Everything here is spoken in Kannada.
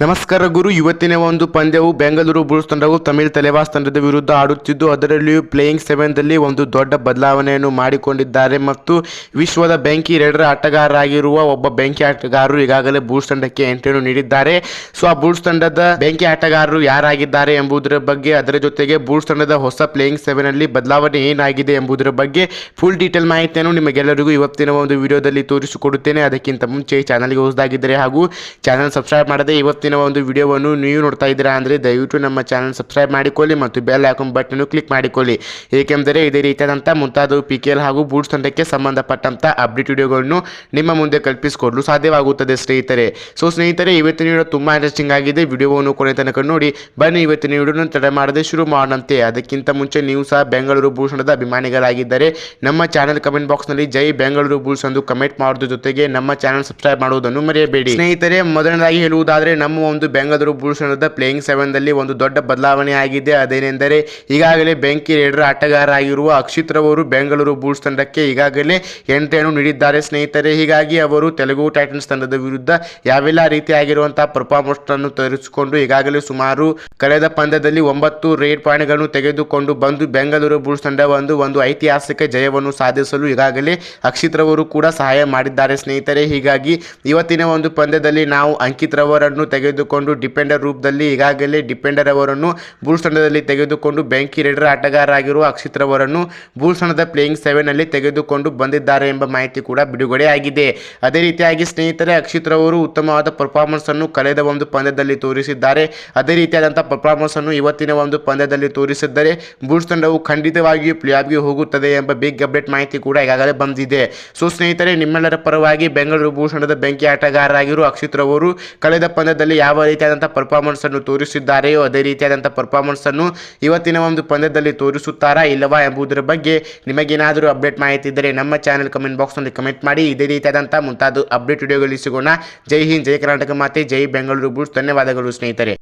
ನಮಸ್ಕಾರ ಗುರು. ಇವತ್ತಿನ ಒಂದು ಪಂದ್ಯವು ಬೆಂಗಳೂರು ಬುಲ್ಸ್ ತಂಡವು ತಮಿಳು ತಲೆವಾಸ್ ತಂಡದ ವಿರುದ್ಧ ಆಡುತ್ತಿದ್ದು, ಅದರಲ್ಲಿಯೂ ಪ್ಲೇಯಿಂಗ್ ಸೆವೆನ್ದಲ್ಲಿ ಒಂದು ದೊಡ್ಡ ಬದಲಾವಣೆಯನ್ನು ಮಾಡಿಕೊಂಡಿದ್ದಾರೆ ಮತ್ತು ವಿಶ್ವದ ಬೆಂಕಿ ರೆಡರ್ ಆಟಗಾರರಾಗಿರುವ ಒಬ್ಬ ಬೆಂಕಿ ಆಟಗಾರರು ಈಗಾಗಲೇ ಬುಲ್ಸ್ ತಂಡಕ್ಕೆ ಎಂಟ್ರಿಯನ್ನು ನೀಡಿದ್ದಾರೆ. ಸೊ, ಆ ಬುಲ್ಸ್ ತಂಡದ ಬೆಂಕಿ ಆಟಗಾರರು ಯಾರಾಗಿದ್ದಾರೆ ಎಂಬುದರ ಬಗ್ಗೆ, ಅದರ ಜೊತೆಗೆ ಬುಲ್ಸ್ ತಂಡದ ಹೊಸ ಪ್ಲೇಯಿಂಗ್ ಸೆವೆನ್ ಅಲ್ಲಿ ಬದಲಾವಣೆ ಏನಾಗಿದೆ ಎಂಬುದರ ಬಗ್ಗೆ ಫುಲ್ ಡೀಟೇಲ್ ಮಾಹಿತಿಯನ್ನು ನಿಮಗೆಲ್ಲರಿಗೂ ಇವತ್ತಿನ ಒಂದು ವಿಡಿಯೋದಲ್ಲಿ ತೋರಿಸಿಕೊಡುತ್ತೇನೆ. ಅದಕ್ಕಿಂತ ಮುಂಚೆ ಚಾನಲ್ಗೆ ಹೊಸದಾಗಿದ್ದರೆ ಹಾಗೂ ಚಾನಲ್ ಸಬ್ಸ್ಕ್ರೈಬ್ ಮಾಡದೆ ಇವತ್ತಿನ ಒಂದು ವಿಡಿಯೋವನ್ನು ನೀವು ನೋಡ್ತಾ ಇದ್ದೀರಾ ಅಂದರೆ ದಯವಿಟ್ಟು ನಮ್ಮ ಚಾನಲ್ ಸಬ್ಸ್ಕ್ರೈಬ್ ಮಾಡಿಕೊಳ್ಳಿ ಮತ್ತು ಬೆಲ್ ಐಕಾನ್ ಬಟನ್ನು ಕ್ಲಿಕ್ ಮಾಡಿಕೊಳ್ಳಿ. ಏಕೆಂದರೆ ಇದೇ ರೀತಿಯಾದಂಥ ಮುಂತಾದ ಪಿ ಕೆ ಎಲ್ ಹಾಗೂ ಬೂಟ್ಸ್ ತಂಡಕ್ಕೆ ಸಂಬಂಧಪಟ್ಟಂಥ ಅಪ್ಡೇಟ್ ವಿಡಿಯೋಗಳನ್ನು ನಿಮ್ಮ ಮುಂದೆ ಕಲ್ಪಿಸಿಕೊಡಲು ಸಾಧ್ಯವಾಗುತ್ತದೆ, ಸ್ನೇಹಿತರೆ. ಸೊ ಸ್ನೇಹಿತರೆ, ಇವತ್ತಿನ ವಿಡಿಯೋ ತುಂಬ ಇಂಟ್ರೆಸ್ಟಿಂಗ್ ಆಗಿದೆ. ವಿಡಿಯೋವನ್ನು ಕೊನೆ ತನಕ ನೋಡಿ, ಬನ್ನಿ ಇವತ್ತಿನ ವಿಡಿಯೋನ ತಡೆ ಮಾಡದೆ ಶುರು ಮಾಡೋಣಂತೆ. ಅದಕ್ಕಿಂತ ಮುಂಚೆ ನೀವು ಸಹ ಬೆಂಗಳೂರು ಬೂಲ್ಸ್ ತಂಡದ ಅಭಿಮಾನಿಗಳಾಗಿದ್ದರೆ, ನಮ್ಮ ಚಾನಲ್ ಕಮೆಂಟ್ ಬಾಕ್ಸ್ನಲ್ಲಿ ಜೈ ಬೆಂಗಳೂರು ಬೂಟ್ಸ್ ಎಂದು ಕಮೆಂಟ್ ಮಾಡೋದ್ರ ಜೊತೆಗೆ ನಮ್ಮ ಚಾನಲ್ ಸಬ್ಸ್ಕ್ರೈಬ್ ಮಾಡುವುದನ್ನು ಮರೆಯಬೇಡಿ. ಸ್ನೇಹಿತರೆ, ಮೊದಲನೇದಾಗಿ ಹೇಳುವುದಾದರೆ, ನಮ್ಮ ಒಂದು ಬೆಂಗಳೂರು ಬುಲ್ಸ್ ತಂಡದ ಪ್ಲೇಯಿಂಗ್ ಸೆವೆನ್ದಲ್ಲಿ ಒಂದು ದೊಡ್ಡ ಬದಲಾವಣೆ ಆಗಿದೆ. ಅದೇನೆಂದರೆ ಈಗಾಗಲೇ ಬೆಂಕಿ ರೇಡರ್ ಆಟಗಾರ ಆಗಿರುವ ಅಕ್ಷಿತ್ ರವರು ಬೆಂಗಳೂರು ಬುಲ್ಸ್ ತಂಡಕ್ಕೆ ಈಗಾಗಲೇ ಎಂಟ್ರಿಯನ್ನು ನೀಡಿದ್ದಾರೆ. ಸ್ನೇಹಿತರೆ, ಹೀಗಾಗಿ ಅವರು ತೆಲುಗು ಟೈಟನ್ಸ್ ತಂಡದ ವಿರುದ್ಧ ಯಾವೆಲ್ಲ ರೀತಿಯಾಗಿರುವಂತಹ ಪರ್ಫಾರ್ಮೆನ್ಸ್ ಅನ್ನು ತರಿಸಿಕೊಂಡು ಈಗಾಗಲೇ ಸುಮಾರು ಕಳೆದ ಪಂದ್ಯದಲ್ಲಿ ಒಂಬತ್ತು ರೇಡ್ ಪಾಯಿಂಟ್ಗಳನ್ನು ತೆಗೆದುಕೊಂಡು ಬಂದು ಬೆಂಗಳೂರು ಬುಲ್ಸ್ ತಂಡ ಒಂದು ಒಂದು ಐತಿಹಾಸಿಕ ಜಯವನ್ನು ಸಾಧಿಸಲು ಈಗಾಗಲೇ ಅಕ್ಷಿತ್ ರವರು ಕೂಡ ಸಹಾಯ ಮಾಡಿದ್ದಾರೆ. ಸ್ನೇಹಿತರೆ, ಹೀಗಾಗಿ ಇವತ್ತಿನ ಒಂದು ಪಂದ್ಯದಲ್ಲಿ ನಾವು ಅಂಕಿತ್ ರವರನ್ನು ತೆಗೆದುಕೊಂಡು ಡಿಪೆಂಡರ್ ರೂಪದಲ್ಲಿ ಈಗಾಗಲೇ ಡಿಪೆಂಡರ್ ಅವರನ್ನು ಬೂಲ್ಸ್ ತಂಡದಲ್ಲಿ ತೆಗೆದುಕೊಂಡು ಬೆಂಕಿ ರೇಡರ್ ಆಟಗಾರರಾಗಿರುವ ಅಕ್ಷಿತ್ ರವರನ್ನು ಬೂಲ್ಸ್ ತಂಡದ ಪ್ಲೇಯಿಂಗ್ ಸೆವೆನ್ ಅಲ್ಲಿ ತೆಗೆದುಕೊಂಡು ಬಂದಿದ್ದಾರೆ ಎಂಬ ಮಾಹಿತಿ ಕೂಡ ಬಿಡುಗಡೆ ಆಗಿದೆ. ಅದೇ ರೀತಿಯಾಗಿ ಸ್ನೇಹಿತರೆ, ಅಕ್ಷಿತ್ ರವರು ಉತ್ತಮವಾದ ಪರ್ಫಾರ್ಮೆನ್ಸ್ ಅನ್ನು ಕಳೆದ ಒಂದು ಪಂದ್ಯದಲ್ಲಿ ತೋರಿಸಿದ್ದಾರೆ. ಅದೇ ರೀತಿಯಾದಂತಹ ಪರ್ಫಾರ್ಮೆನ್ಸ್ ಅನ್ನು ಇವತ್ತಿನ ಒಂದು ಪಂದ್ಯದಲ್ಲಿ ತೋರಿಸಿದ್ದರೆ ಬೂಲ್ಸ್ ತಂಡವು ಖಂಡಿತವಾಗಿಯೂ ಪ್ಲೇ ಆಫ್ಗೆ ಹೋಗುತ್ತದೆ ಎಂಬ ಬಿಗ್ ಅಪ್ಡೇಟ್ ಮಾಹಿತಿ ಕೂಡ ಈಗಾಗಲೇ ಬಂದಿದೆ. ಸೊ ಸ್ನೇಹಿತರೆ, ನಿಮ್ಮೆಲ್ಲರ ಪರವಾಗಿ ಬೆಂಗಳೂರು ಭೂಷಣದ ತಂಡದ ಬೆಂಕಿ ಆಟಗಾರರಾಗಿರುವ ಅಕ್ಷಿತ್ ರವರು ಕಳೆದ ಪಂದ್ಯದಲ್ಲಿ ಯಾವ ರೀತಿಯಾದಂತಹ ಪರ್ಫಾರ್ಮೆನ್ಸ್ ಅನ್ನು ತೋರಿಸಿದ್ದಾರೆಯೋ ಅದೇ ರೀತಿಯಾದಂತಹ ಪರ್ಫಾರ್ಮೆನ್ಸ್ ಅನ್ನು ಇವತ್ತಿನ ಒಂದು ಪಂದ್ಯದಲ್ಲಿ ತೋರಿಸುತ್ತಾರಾ ಇಲ್ಲವಾ ಎಂಬುದರ ಬಗ್ಗೆ ನಿಮಗೇನಾದರೂ ಅಪ್ಡೇಟ್ ಮಾಹಿತಿ ಇದ್ದರೆ ನಮ್ಮ ಚಾನಲ್ ಕಮೆಂಟ್ ಬಾಕ್ಸ್ನಲ್ಲಿ ಕಮೆಂಟ್ ಮಾಡಿ. ಇದೇ ರೀತಿಯಾದಂಥ ಮುಂತಾದ ಅಪ್ಡೇಟ್ ವಿಡಿಯೋಗಳಿಗೆ ಸಿಗೋಣ. ಜೈ ಹಿಂದ್, ಜೈ ಕರ್ನಾಟಕ ಮಾತೆ, ಜೈ ಬೆಂಗಳೂರು ಬುಲ್ಸ್. ಧನ್ಯವಾದಗಳು ಸ್ನೇಹಿತರೆ.